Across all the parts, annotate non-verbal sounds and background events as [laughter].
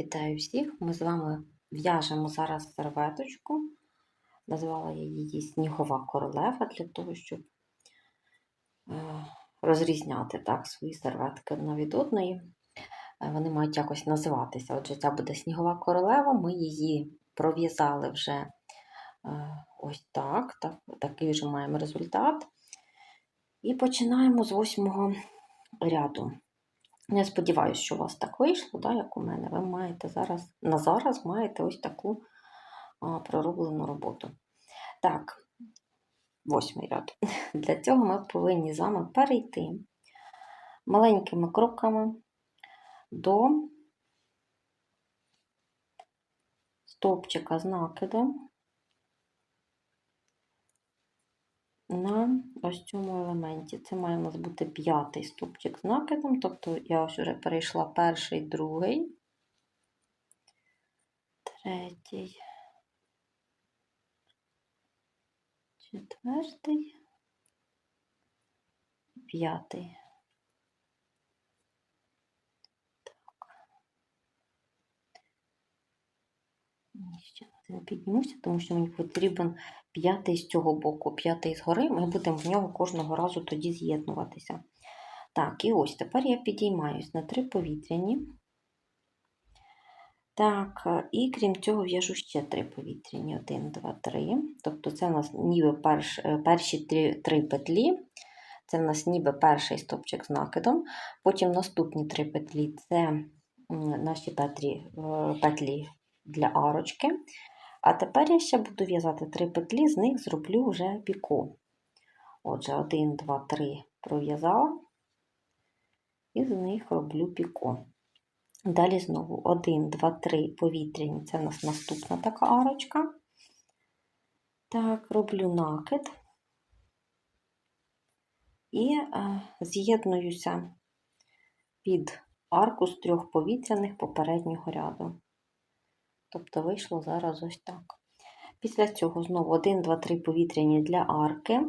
Вітаю всіх! Ми з вами в'яжемо зараз серветочку. Назвала я її Снігова королева для того, щоб е, розрізняти так, свої серветки одна від одної. Е, Вони мають якось називатися. Отже, ця буде Снігова королева. Ми її пров'язали вже е, ось так. так. Такий вже маємо результат. І починаємо з восьмого ряду. Я сподіваюся, що у вас так вийшло, да, як у мене. Ви маєте зараз, на зараз маєте ось таку а, пророблену роботу. Так, восьмий ряд. [laughs] Для цього ми повинні з вами перейти маленькими кроками до стовпчика з накидом на ось цьому елементі. Це має у нас бути п'ятий стовпчик з накидом, тобто я ось вже перейшла перший, другий, третій, четвертий, п'ятий. Ще один піднімуся, тому що мені потрібен п'ятий з цього боку, п'ятий згори, ми будемо в нього кожного разу тоді з'єднуватися. Так, і ось тепер я підіймаюсь на три повітряні. Так, і крім цього, в'яжу ще три повітряні. Один, два, три. Тобто, це у нас ніби перш, перші три, три петлі. Це в нас ніби перший стопчик з накидом. Потім наступні три петлі це наші петлі, петлі для арочки. А тепер я ще буду в'язати три петлі, з них зроблю вже піко. Отже, 1, 2, 3 пров'язала, і з них роблю піко. Далі знову 1, 2, 3 повітряні це у нас наступна така арочка. Так, роблю накид і е, з'єднуюся під арку з трьох повітряних попереднього ряду. Тобто вийшло зараз ось так. Після цього знову 1, 2, 3 повітряні для арки.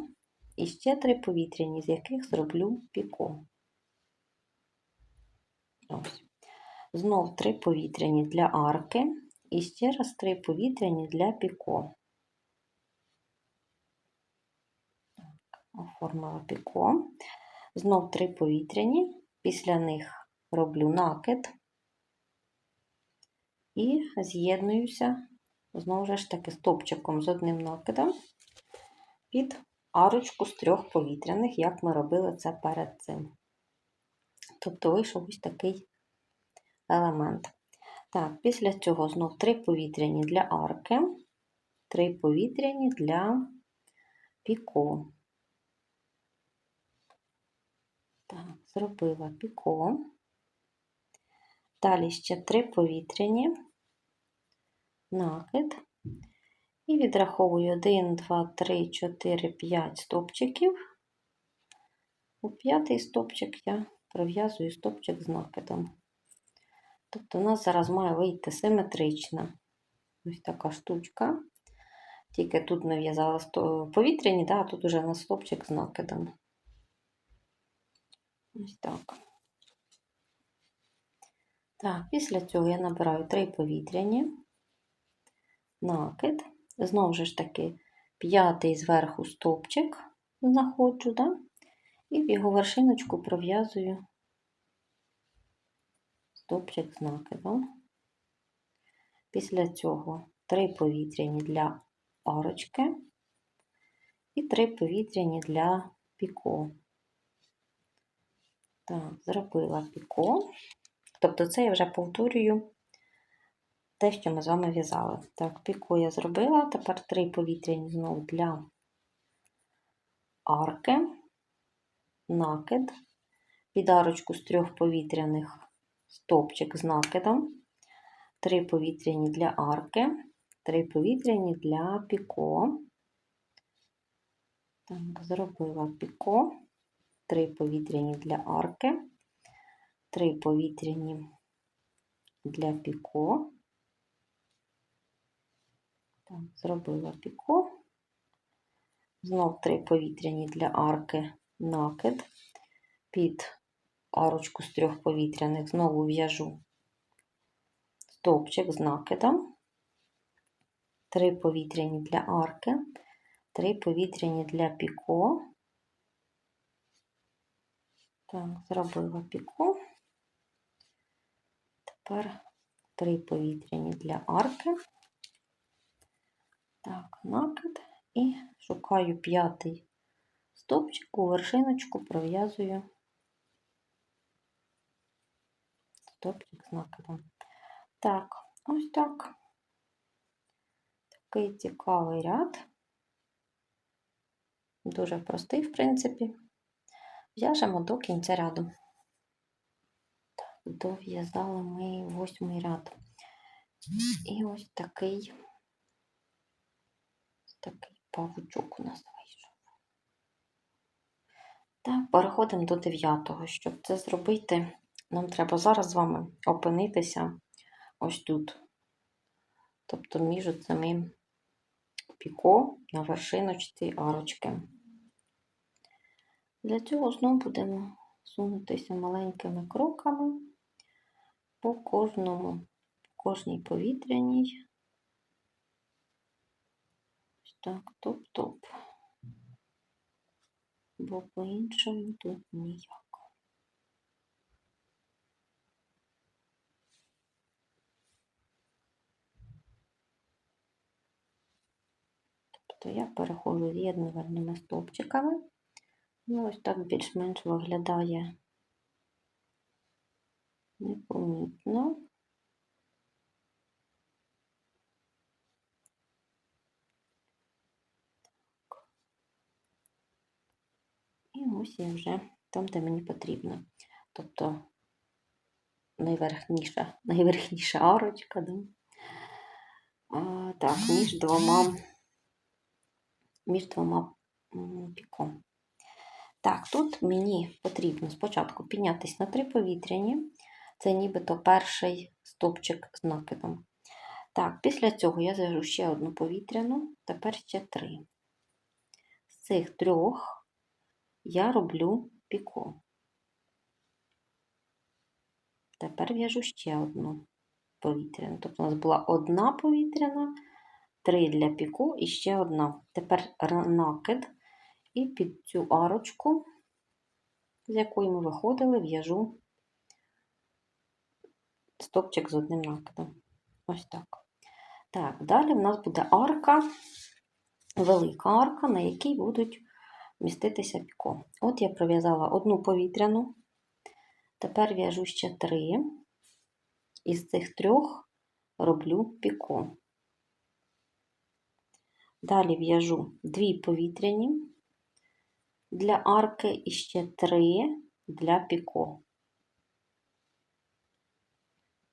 І ще 3 повітряні, з яких зроблю піко. Ось. Знов 3 повітряні для арки. І ще раз 3 повітряні для піко. Оформила піко. Знов 3 повітряні. Після них роблю накид і з'єднуюся, знову ж таки, стопчиком з одним накидом під арочку з трьох повітряних, як ми робили це перед цим. Тобто вийшов ось такий елемент. Так, після цього знов три повітряні для арки, три повітряні для піко. Так, зробила піко. Далі ще три повітряні, накид. І відраховую 1, 2, 3, 4, 5 стопчиків. У п'ятий стопчик я пров'язую стопчик з накидом. Тобто, у нас зараз має вийти симетрична ось така штучка. Тільки тут ми в'язали повітряні, да, а тут уже на стопчик з накидом. Ось так. Так, після цього я набираю три повітряні, накид, знову ж таки, п'ятий зверху стовпчик знаходжу, да? і в його вершиночку пров'язую стовпчик з накидом. Після цього три повітряні для арочки і три повітряні для піко. Так, зробила піко. Тобто це я вже повторюю те, що ми з вами в'язали. Так, піку я зробила, тепер три повітряні знову для арки, накид, під арочку з трьох повітряних стопчик з накидом, три повітряні для арки, три повітряні для піко. Так, зробила піко, три повітряні для арки. Три повітряні для піко. Так, зробила піко. Знов три повітряні для арки накид. Під арочку з трьох повітряних знову в'яжу стовпчик з накидом, 3 повітряні для арки, 3 повітряні для піко. Так, зробила піко. Тепер 3 повітряні для арки. Так, накид і шукаю п'ятий стовпчик у вершиночку пров'язую стовпчик з накидом. Так, ось так. Такий цікавий ряд. Дуже простий, в принципі. В'яжемо до кінця ряду. Дов'язали ми восьмий ряд. І ось такий, такий павучок у нас вийшов. Так, переходимо до дев'ятого. Щоб це зробити, нам треба зараз з вами опинитися ось тут. Тобто між цими піко на вершиночці арочки. Для цього знову будемо сунутися маленькими кроками по кожному, по кожній повітряній. Ось так, топ-топ. Бо по-іншому тут ніяк. Тобто я переходжу з'єднувальними стовпчиками. Ну, ось так більш-менш виглядає непомітно. Так. І ось я вже там, де мені потрібно. Тобто найверхніша, [laughs] найверхніша арочка, да? а, так, між двома, між двома піком. Так, тут мені потрібно спочатку піднятися на три повітряні. Це нібито перший стовпчик з накидом. Так, після цього я зв'яжу ще одну повітряну, тепер ще три. З цих трьох я роблю піко. Тепер в'яжу ще одну повітряну. Тобто у нас була одна повітряна, три для піко і ще одна. Тепер накид. І під цю арочку, з якої ми виходили, в'яжу стопчик з одним накидом. Ось так. Так, далі в нас буде арка, велика арка, на якій будуть міститися піко. От я пров'язала одну повітряну, тепер в'яжу ще три, із цих трьох роблю піко. Далі в'яжу дві повітряні для арки і ще три для піко.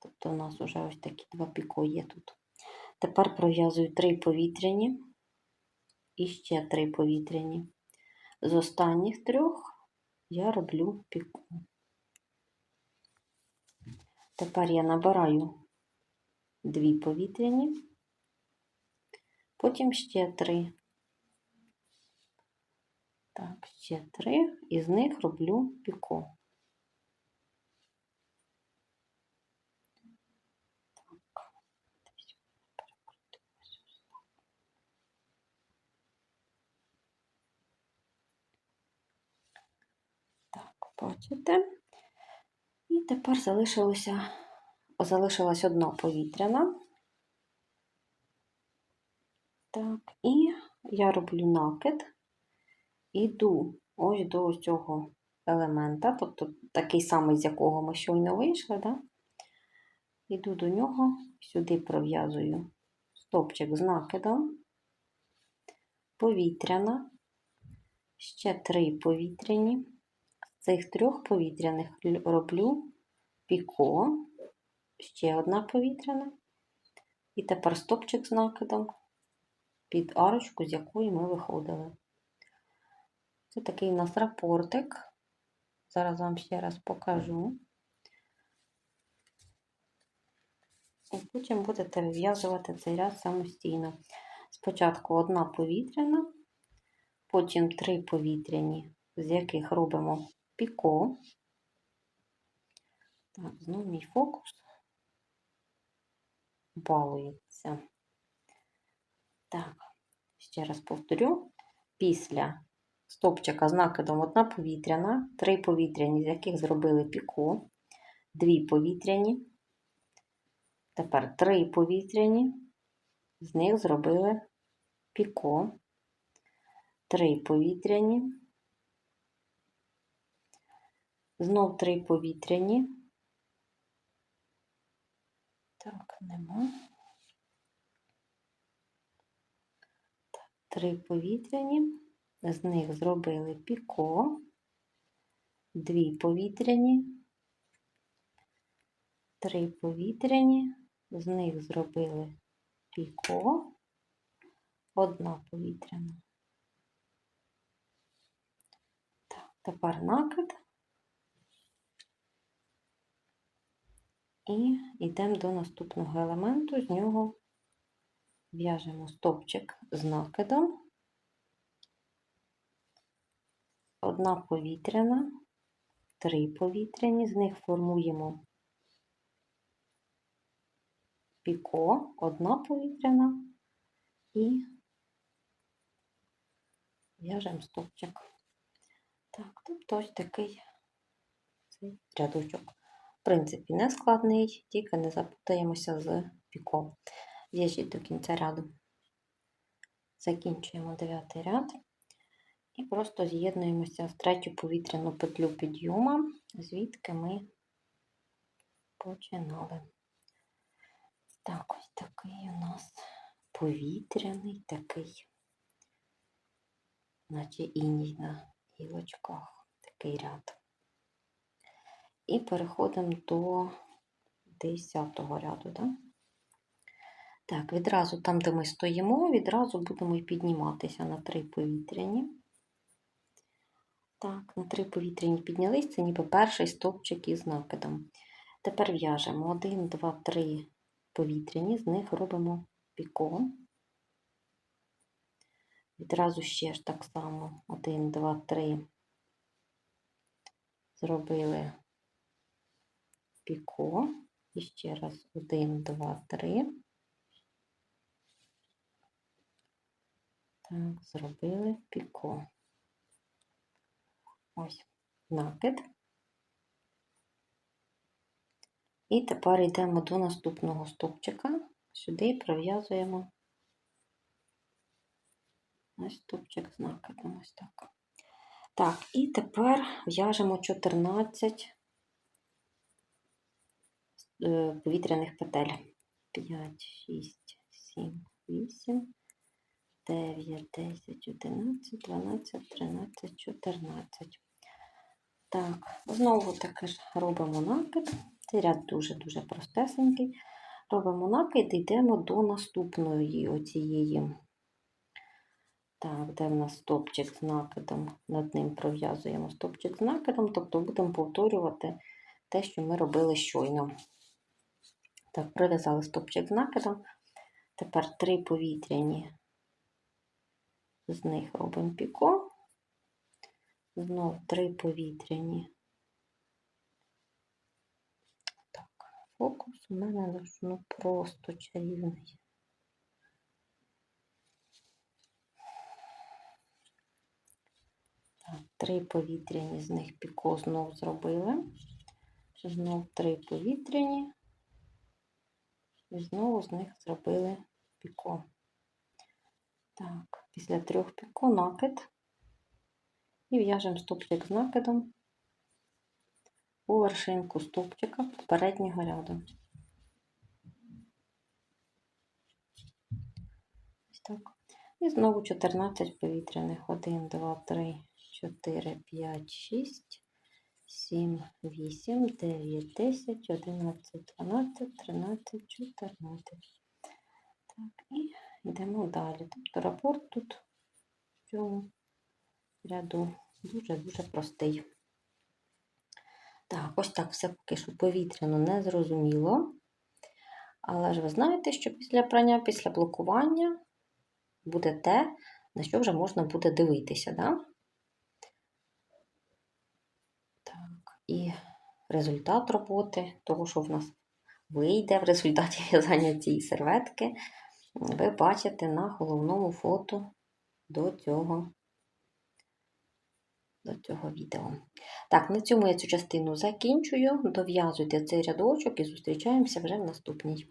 Тобто у нас вже ось такі два піко є тут. Тепер пров'язую три повітряні і ще три повітряні. З останніх трьох я роблю піко. Тепер я набираю дві повітряні, потім ще три. Так, ще три, із них роблю піко. Так, бачите? І тепер залишилося, залишилась одна повітряна. Так, і я роблю накид іду ось до цього елемента, тобто такий самий, з якого ми щойно вийшли, да? іду до нього, сюди пров'язую стопчик з накидом, повітряна, ще три повітряні. Цих трьох повітряних роблю піко, ще одна повітряна, і тепер стопчик з накидом під арочку, з якої ми виходили. Це такий у нас рапортик. Зараз вам ще раз покажу. І потім будете вив'язувати цей ряд самостійно. Спочатку одна повітряна, потім три повітряні, з яких робимо піко. Так, знову мій фокус. балується. Так, ще раз повторю. Після стопчика з накидом одна повітряна, три повітряні, з яких зробили піко, дві повітряні. Тепер три повітряні, з них зробили піко, три повітряні, знов три повітряні. Так, нема. Так, три повітряні, з них зробили піко, дві повітряні, три повітряні, з них зробили піко, одна повітряна. Так, тепер накид. І йдемо до наступного елементу, з нього в'яжемо стовпчик з накидом, одна повітряна, три повітряні, з них формуємо піко, одна повітряна і в'яжемо стовпчик. Так, тобто ось такий цей рядочок. В принципі, не складний, тільки не запутаємося з піком. В'яжіть до кінця ряду. Закінчуємо дев'ятий ряд і просто з'єднуємося в третю повітряну петлю підйома, звідки ми починали. Так, ось такий у нас повітряний такий, наче іній на гілочках, такий ряд. І переходимо до 10 ряду. Да? Так, відразу там, де ми стоїмо, відразу будемо підніматися на три повітряні. Так, на три повітряні піднялись, це ніби перший стовпчик із накидом. Тепер в'яжемо 1, 2, 3 повітряні, з них робимо піко. Відразу ще ж так само 1, 2, 3 зробили піко. І ще раз 1, 2, 3. Так, зробили піко. Ось накид. І тепер йдемо до наступного стовпчика. Сюди і пров'язуємо ось стовпчик з накидом. Ось так. Так, і тепер в'яжемо 14 е, повітряних петель. 5, 6, 7, 8, 9, 10, 11, 12, 13, 14. Так, знову таки ж робимо накид. Цей ряд дуже-дуже простесенький. Робимо накид і йдемо до наступної оцієї. Так, де в нас стопчик з накидом, над ним пров'язуємо стопчик з накидом, тобто будемо повторювати те, що ми робили щойно. Так, пров'язали стопчик з накидом. Тепер три повітряні, з них робимо піко. Знов три повітряні. Так, фокус у мене ну, просто чарівний. Так, три повітряні, з них піко знов зробили. Знов три повітряні. І знову з них зробили піко. Так, після трьох піко накид. І в'яжемо стовпчик з накидом у вершинку стовпчика попереднього ряду. Ось так. І знову 14 повітряних. 1, 2, 3, 4, 5, 6, 7, 8, 9, 10, 11, 12, 13, 14. Так, і йдемо далі. Тобто рапорт тут в цьому ряду дуже-дуже простий. Так, ось так все поки що повітряно не зрозуміло. Але ж ви знаєте, що після прання, після блокування буде те, на що вже можна буде дивитися. Да? Так, і результат роботи, того, що в нас вийде в результаті [laughs] в'язання цієї серветки, ви бачите на головному фото до цього, до цього відео. Так, на цьому я цю частину закінчую. Дов'язуйте цей рядочок і зустрічаємося вже в наступній.